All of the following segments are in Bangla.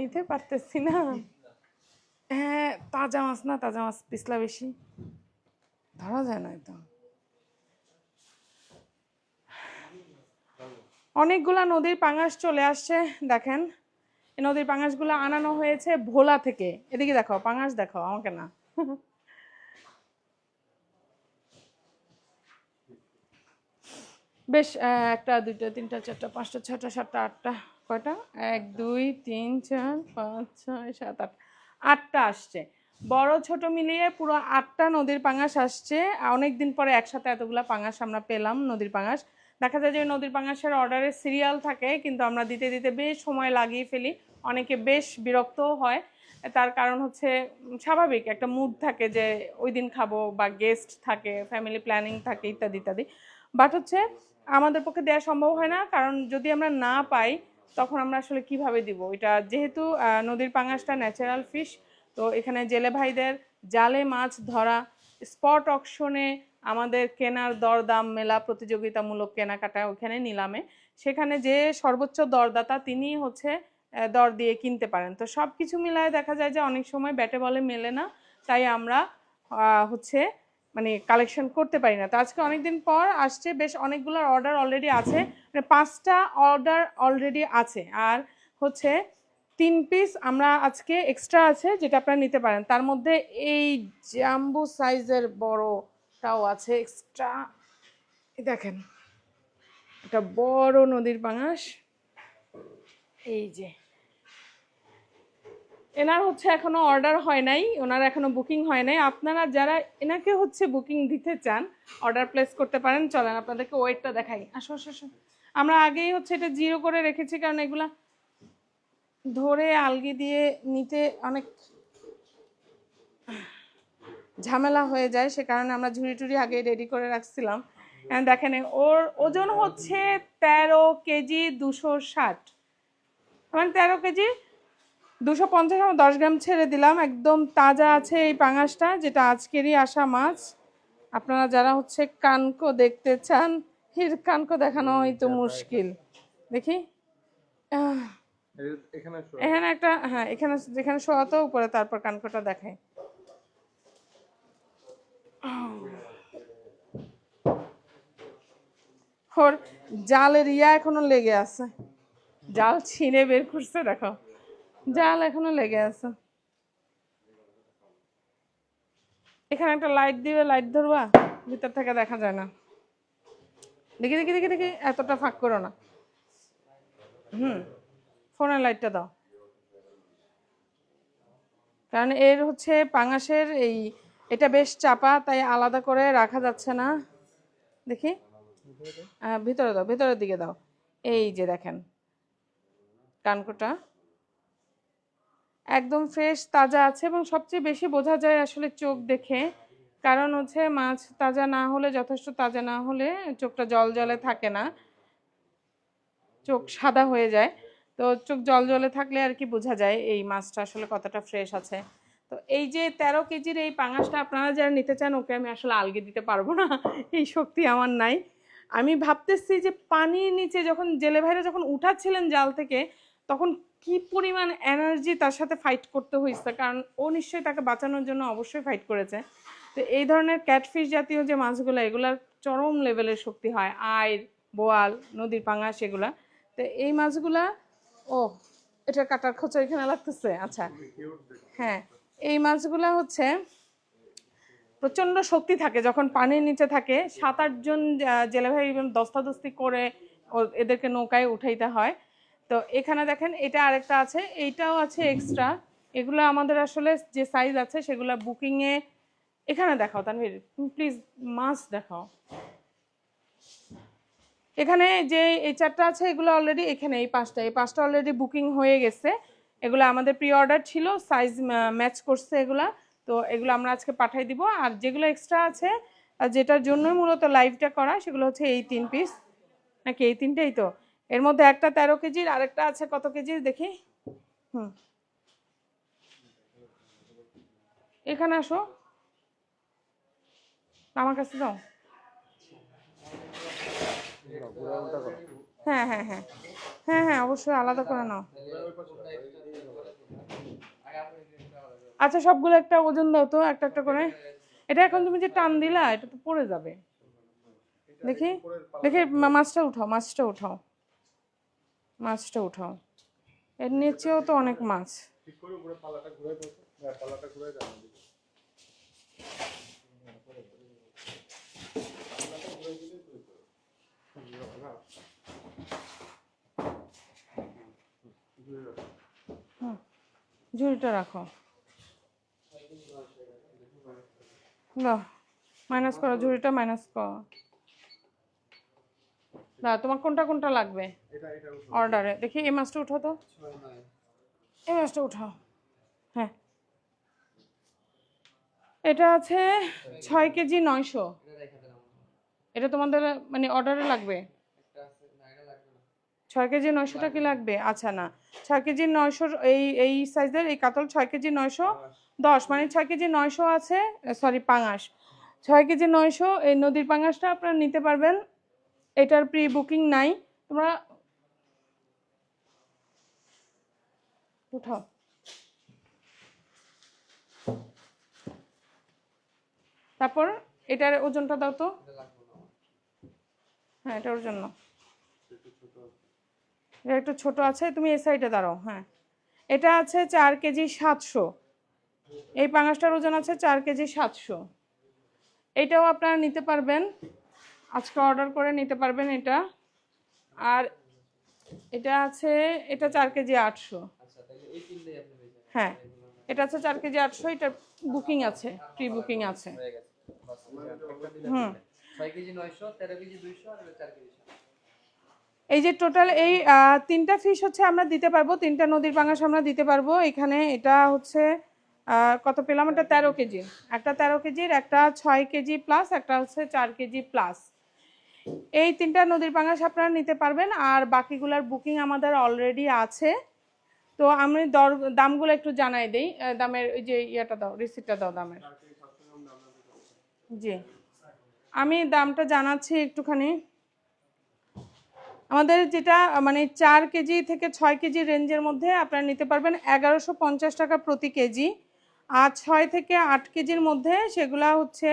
নিতে পারতেছি না। হ্যাঁ তাজা মাছ না, তাজা মাছ পিছলা বেশি। ধরা যায় না একদম অনেকগুলা নদীর পাঙাশ চলে আসছে, দেখেন। এই নদীর পাঙাশগুলো আনানো হয়েছে ভোলা থেকে। এদিকে দেখো, পাঙাশ দেখো, আমাকে না। বেশ একটা, দুইটা, তিনটা, চারটা, পাঁচটা ছটা সাতটা, আটটা। কয়টা এক, দুই, তিন, চার, পাঁচ, ছয়, সাত, আট। আটটা আসছে। বড়, ছোট মিলিয়ে পুরো আটটা নদীর পাঙাশ আসছে। অনেক দিন পরে একসাথে এতগুলা পাঙাশ আমরা পেলাম নদীর পাঙাশ। দেখা যায় যে নদীর পাঙাশের অর্ডারের সিরিয়াল থাকে, কিন্তু আমরা দিতে দিতে বেশ সময় লাগিয়ে ফেলি। অনেকে বেশ বিরক্তও হয়। তার কারণ হচ্ছে স্বাভাবিক একটা মুড থাকে যে ওই দিন খাব বা গেস্ট থাকে ফ্যামিলি প্ল্যানিং থাকে, ইত্যাদি ইত্যাদি। বাট হচ্ছে, আমাদের পক্ষে দেওয়া সম্ভব হয় না। কারণ যদি আমরা না পাই তখন আমরা আসলে কীভাবে দিব? এটা যেহেতু নদীর পাঙাশটা ন্যাচারাল ফিশ তো এখানে জেলে ভাইদের জালে মাছ ধরা স্পট অকশনে আমাদের কেনার দরদাম, মেলা প্রতিযোগিতামূলক কেনাকাটা ওখানে নিলামে। সেখানে যে সর্বোচ্চ দরদাতা তিনি হচ্ছে দর দিয়ে কিনতে পারেন। তো সব কিছু মিলায় দেখা যায় যে অনেক সময় ব্যাটে বলে মেলে না। তাই আমরা হচ্ছে মানে কালেকশন করতে পারি না। তো আজকে অনেকদিন পর আসছে, বেশ অনেকগুলোর অর্ডার অলরেডি আছে। মানে পাঁচটা অর্ডার অলরেডি আছে। আর হচ্ছে তিন পিস আমরা আজকে এক্সট্রা আছে, যেটা আপনারা নিতে পারেন। তার মধ্যে এই জাম্বু সাইজের বড়টাও আছে এক্সট্রা দেখেন এটা বড় নদীর পাঙাশ। এই যে। এনার হচ্ছে এখনও অর্ডার হয় নাই, ওনার এখনও বুকিং হয় নাই। আপনারা যারা এনাকে হচ্ছে বুকিং দিতে চান, অর্ডার প্লেস করতে পারেন। চলেন আপনাদেরকে ওয়েটটা দেখাই। আসো আসো আমরা আগেই হচ্ছে এটা জিরো করে রেখেছি, কারণ এগুলা ধরে আলগি দিয়ে নিতে অনেক ঝামেলা হয়ে যায়, সে কারণে আমরা ঝুড়ি টুড়ি আগে রেডি করে রাখছিলাম। দেখেন, ওর ওজন হচ্ছে তেরো কেজি দুশো ষাট। মানে তেরো কেজি দুশো পঞ্চাশ দশ গ্রাম ছেড়ে দিলাম। একদম তাজা আছে এই পাঙাশটা যেটা আজকেরই আসা মাছ। আপনারা যারা হচ্ছে কানকো দেখতে চান হির কানকো দেখানো হয়তো মুশকিল। দেখি। এখানে একটা হ্যাঁ এখানে যেখানে শোয়াতো উপরে তারপর কানকোটা ওর জালের ইয়া এখনও লেগে আছে। জাল ছিঁড়ে বের করছে দেখো। জাল এখনও লেগে আছে। এখানে একটা লাইট দিবে লাইট ধরবা, ভিতর থেকে দেখা যায় না। দেখি দেখি দেখি দেখি, এতটা ফাঁক করো না। হুম ফোনের লাইটটা দাও। কারণ এর হচ্ছে পাঙাশের এই, এটা বেশ চাপা, তাই আলাদা করে রাখা যাচ্ছে না। দেখি। ভিতরে দাও, ভিতরের দিকে দাও। এই যে দেখেন, কানকোটা। একদম ফ্রেশ তাজা আছে এবং সবচেয়ে বেশি বোঝা যায় আসলে চোখ দেখে। কারণ হচ্ছে মাছ তাজা না হলে, যথেষ্ট তাজা না হলে চোখটা জল জলে থাকে না। চোখ সাদা হয়ে যায়। তো চোখ জল জলে থাকলে আর কি বোঝা যায় এই মাছটা আসলে কতটা ফ্রেশ আছে। তো এই যে তেরো কেজির এই পাঙাশটা আপনারা যারা নিতে চান, ওকে আমি আসলে আলগে দিতে পারব না। এই শক্তি আমার নাই। আমি ভাবতেছি যে পানির নিচে যখন জেলে ভাইরা যখন উঠাচ্ছিলেন জাল থেকে, তখন কি পরিমাণ এনার্জি তার সাথে ফাইট করতে হয়েছে কারণ ও নিশ্চয়ই তাকে বাঁচানোর জন্য অবশ্যই ফাইট করেছে। তো এই ধরনের ক্যাটফিশ জাতীয় যে মাছগুলো, এগুলার চরম লেভেলের শক্তি হয়। আইর বোয়াল, নদীর পাঙাশ এগুলা। তো এই মাছগুলা, ও, এটা কাটার খোঁচা এখানে লাগতেছে। আচ্ছা। হ্যাঁ এই মাছগুলা হচ্ছে প্রচণ্ড শক্তি থাকে। যখন পানির নিচে থাকে, সাত আটজন জেলে ভাই দস্তাদস্তি করে এদেরকে নৌকায় উঠাইতে হয়। তো এখানে দেখেন, এটা আরেকটা আছে, এইটাও আছে এক্সট্রা এগুলো আমাদের আসলে যে সাইজ আছে, সেগুলো বুকিংয়ে এখানে দেখাও তানভীর প্লিজ মাছ দেখাও। এখানে যে এই চারটা আছে, এগুলো অলরেডি এখানে, এই পাঁচটা। এই পাঁচটা অলরেডি বুকিং হয়ে গেছে। এগুলো আমাদের প্রি অর্ডার ছিল সাইজ ম্যাচ করছে এগুলা। তো এগুলো আমরা আজকে পাঠাই দিব। আর যেগুলো এক্সট্রা আছে যেটার জন্যই মূলত লাইভটা করা, সেগুলো হচ্ছে এই তিন পিস নাকি এই তিনটেই তো? এর মধ্যে একটা তেরো কেজির, আরেকটা আছে কত কেজির দেখি? হুম। এখানে আসো। আমার কাছে দাও। হ্যাঁ হ্যাঁ হ্যাঁ। হ্যাঁ হ্যাঁ অবশ্যই আলাদা করে নাও। আচ্ছা সবগুলো একটা ওজন দাও তো, একটা একটা করে। এটা এখন তুমি যে টান দিলা, এটা তো পড়ে যাবে। দেখি দেখি মাছটা উঠাও মাছটা উঠাও। মাছটা উঠাও। এর নিচেও তো অনেক মাছ। ঝুড়িটা রাখো। মাইনাস করো ঝুড়িটা মাইনাস করো। না তোমার কোনটা কোনটা লাগবে? উঠো। অর্ডারে দেখি এই মাছটা উঠাও তো। এই মাছটা উঠাও। হ্যাঁ। এটা আছে ছয় কেজি নয়শো। এটা তোমাদের মানে অর্ডারে লাগবে? ছয় কেজি নয়শোটা কি লাগবে? আচ্ছা না। ছয় কেজি নয়শো এই এই সাইজের এই কাতল ছয় কেজি নয়শো দশ। মানে ছয় কেজি নয়শো আছে সরি পাঙাশ। ছয় কেজি নয়শো এই নদীর পাঙাশটা আপনারা নিতে পারবেন। এটার প্রি বুকিং নাই। তোমরা উঠাও। তারপর এটার ওজনটা দাও তো। হ্যাঁ এটার নাও। এটা একটু ছোট আছে, তুমি এই সাইডে দাঁড়াও হ্যাঁ। এটা আছে চার কেজি সাতশো। এই পাঙাশটার ওজন আছে চার কেজি সাতশো। এটাও আপনারা নিতে পারবেন। আজকে অর্ডার করে নিতে পারবেন এটা। আর এটা আছে এটা চার কেজি আটশো। হ্যাঁ এটা আছে চার কেজি আটশো এটা বুকিং আছে প্রি বুকিং আছে হুম। এই যে টোটাল এই তিনটা ফিশ হচ্ছে আমরা দিতে পারব তিনটা নদীর পাঙাশ আমরা দিতে পারব। এখানে এটা হচ্ছে কত পেলাম? এটা তেরো কেজি। একটা তেরো কেজির একটা ছয় কেজি প্লাস একটা হচ্ছে চার কেজি প্লাস এই তিনটা নদীর পাঙাশ আপনারা নিতে পারবেন, আর বাকিগুলার বুকিং আমাদের অলরেডি আছে। তো আমি দর, দামগুলো একটু জানাই দিই। দামের ওই যে ইয়েটা দাও রিসিপ্টটা দাও দামের। জি। আমি দামটা জানাচ্ছি একটুখানি। আমাদের যেটা মানে চার কেজি থেকে ছয় কেজি রেঞ্জের মধ্যে আপনারা নিতে পারবেন এগারোশো পঞ্চাশ টাকা প্রতি কেজি। আর ছয় থেকে আট কেজির মধ্যে সেগুলা হচ্ছে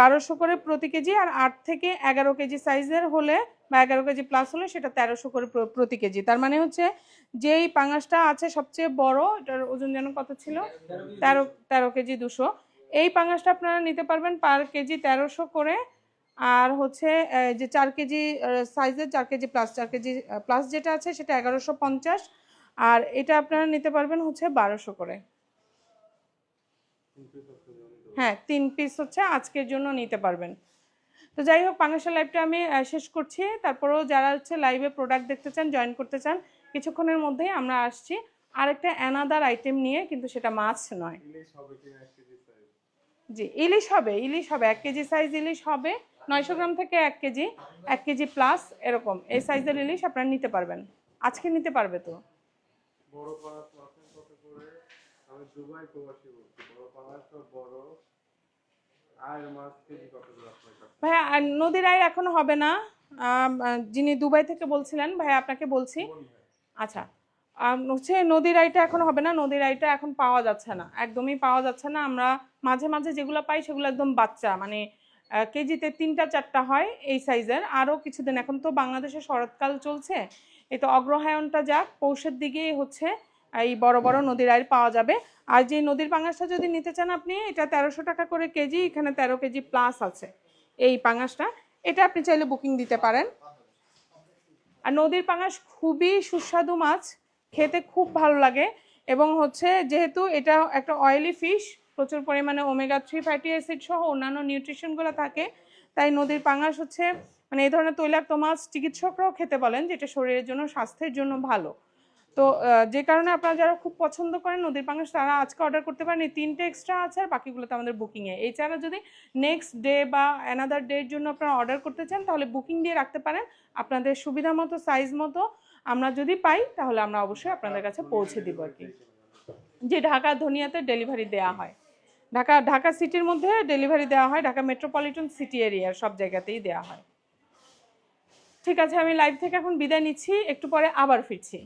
বারোশো করে প্রতি কেজি আর আট থেকে এগারো কেজি সাইজের হলে বা এগারো কেজি প্লাস হলে সেটা তেরোশো করে প্রতি কেজি। তার মানে হচ্ছে যেই পাঙাশটা আছে সবচেয়ে বড়, এটার ওজন যেন কত ছিল? তেরো তেরো কেজি দুশো। এই পাঙাশটা আপনারা নিতে পারবেন পার কেজি তেরোশো করে আর হচ্ছে যে চার কেজি সাইজের চার কেজি প্লাস চার কেজি প্লাস যেটা আছে সেটা এগারোশো পঞ্চাশ আর এটা আপনারা নিতে পারবেন হচ্ছে বারোশো করে। হ্যাঁ তিন পিস হচ্ছে আজকের জন্য নিতে পারবেন। তো যাই হোক পাঙাশের লাইভটা আমি শেষ করছি। তারপরেও যারা হচ্ছে লাইভে প্রোডাক্ট দেখতে চান জয়েন করতে চান কিছুক্ষণের মধ্যেই আমরা আসছি। আরেকটা অ্যানাদার আইটেম নিয়ে কিন্তু সেটা মাছ নয়? জি ইলিশ হবে ইলিশ হবে। এক কেজি সাইজ ইলিশ হবে নয়শো গ্রাম থেকে এক কেজি এক কেজি প্লাস এরকম। এই সাইজের ইলিশ আপনারা নিতে পারবেন। আজকে নিতে পারবে তো বড় পাঙাশ মাছের কত করে আমি দুবাই প্রবাসী বলছি বড় পাঙাশ তো বড় কাছে? ভাইয়া নদীর আয় এখনও হবে না। যিনি দুবাই থেকে বলছিলেন ভাইয়া আপনাকে বলছি। আচ্ছা। হচ্ছে নদীর আইটা এখন হবে না নদীর আইটা এখন পাওয়া যাচ্ছে না। একদমই পাওয়া যাচ্ছে না। আমরা মাঝে মাঝে যেগুলো পাই সেগুলো একদম বাচ্চা। মানে কেজিতে তিনটা চারটা হয় এই সাইজের। আরও কিছুদিন এখন তো বাংলাদেশে শরৎকাল চলছে। এই তো অগ্রহায়ণটা যাক পৌষের দিকেই হচ্ছে। এই বড় বড় নদীর আইর পাওয়া যাবে। আর যে নদীর পাঙাশটা যদি নিতে চান আপনি, এটা তেরোশো টাকা করে কেজি, এখানে তেরো কেজি প্লাস আছে এই পাঙাশটা। এটা আপনি চাইলে বুকিং দিতে পারেন। আর নদীর পাঙাশ খুবই সুস্বাদু মাছ, খেতে খুব ভালো লাগে। এবং হচ্ছে যেহেতু এটা একটা অয়েলি ফিশ প্রচুর পরিমাণে ওমেগা থ্রি ফ্যাটি অ্যাসিড সহ অন্যান্য নিউট্রিশনগুলো থাকে, তাই নদীর পাঙাশ হচ্ছে মানে এই ধরনের তৈলাক্ত মাছ চিকিৎসকরাও খেতে বলেন যেটা শরীরের জন্য, স্বাস্থ্যের জন্য ভালো। তো যে কারণে আপনারা যারা খুব পছন্দ করেন নদীর পাঙাশ তারা আজকে অর্ডার করতে পারেন। এই তিনটে এক্সট্রা আছে আর বাকিগুলোতে আমাদের বুকিংয়ে এছাড়া যদি নেক্সট ডে বা অ্যানাদার ডের জন্য আপনারা অর্ডার করতে চান, তাহলে বুকিং দিয়ে রাখতে পারেন। আপনাদের সুবিধা মতো সাইজ মতো আমরা যদি পাই, তাহলে আমরা অবশ্যই আপনাদের কাছে পৌঁছে দিব আর কি। যে ঢাকা ধনিয়াতে ডেলিভারি দেওয়া হয়। ঢাকা ঢাকা সিটির মধ্যে ডেলিভারি দেওয়া হয়। ঢাকা মেট্রোপলিটন সিটি এরিয়ার সব জায়গাতেই দেওয়া হয়। ঠিক আছে, আমি লাইভ থেকে এখন বিদায় নিচ্ছি। একটু পরে আবার ফিরছি।